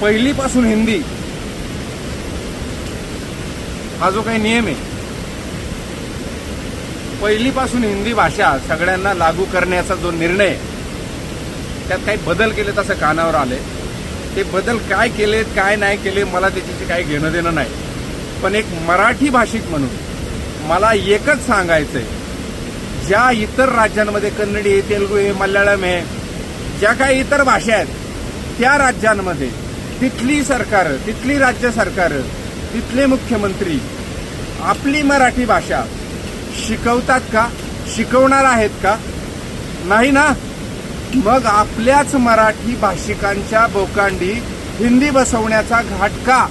पहिलीपासून हिंदी. हा जो काही नियम आहे. पहिलीपासून हिंदी भाषा सगळ्यांना लागू करण्याचा जो निर्णय आहे, त्यात काही बदल केले तसं कानावर आले ते बदल काय केलेत काय नाही केले मला त्याच्याशी काही घेणं देणं नाही. पण एक मराठी भाषिक म्हणून मला एकच सांगायचं आहे ज्या इतर राज्यांमध्ये कन्नडी आहे तेलुगू आहे मल्याळम आहे ज्या काही इतर भाषा आहेत त्या राज्यांमध्ये तिथली सरकार तिथली राज्य सरकार तिथले मुख्यमंत्री आपली मराठी भाषा शिकवतात का? शिकवणार आहेत का? नाही ना? मग आपल्याच मराठी भाषिकांच्या बोकांडी हिंदी बसवण्याचा घाट का?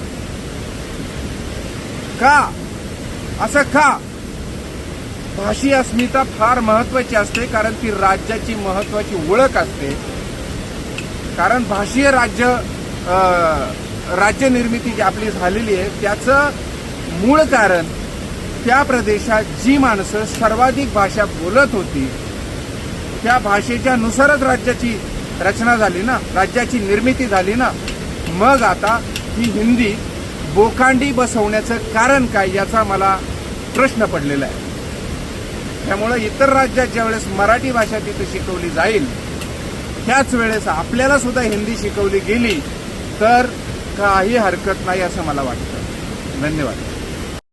का? असं का? भाषी अस्मिता फार महत्वाची असते कारण ती राज्याची महत्वाची ओळख असते. कारण भाषीय राज्य राज्य निर्मिती जी आपली झालेली आहे त्याचं मूळ कारण त्या प्रदेशात जी माणसं सर्वाधिक भाषा बोलत होती त्या भाषेच्या नुसारच राज्याची रचना झाली ना राज्याची निर्मिती झाली ना मग आता ही हिंदी बोकांडी बसवण्याचं कारण काय याचा मला प्रश्न पडलेला आहे. त्यामुळं इतर राज्यात ज्यावेळेस मराठी भाषा तिथे शिकवली जाईल त्याच वेळेस आपल्याला सुद्धा हिंदी शिकवली गेली तर काही हरकत नाही असं मला वाटतं. धन्यवाद.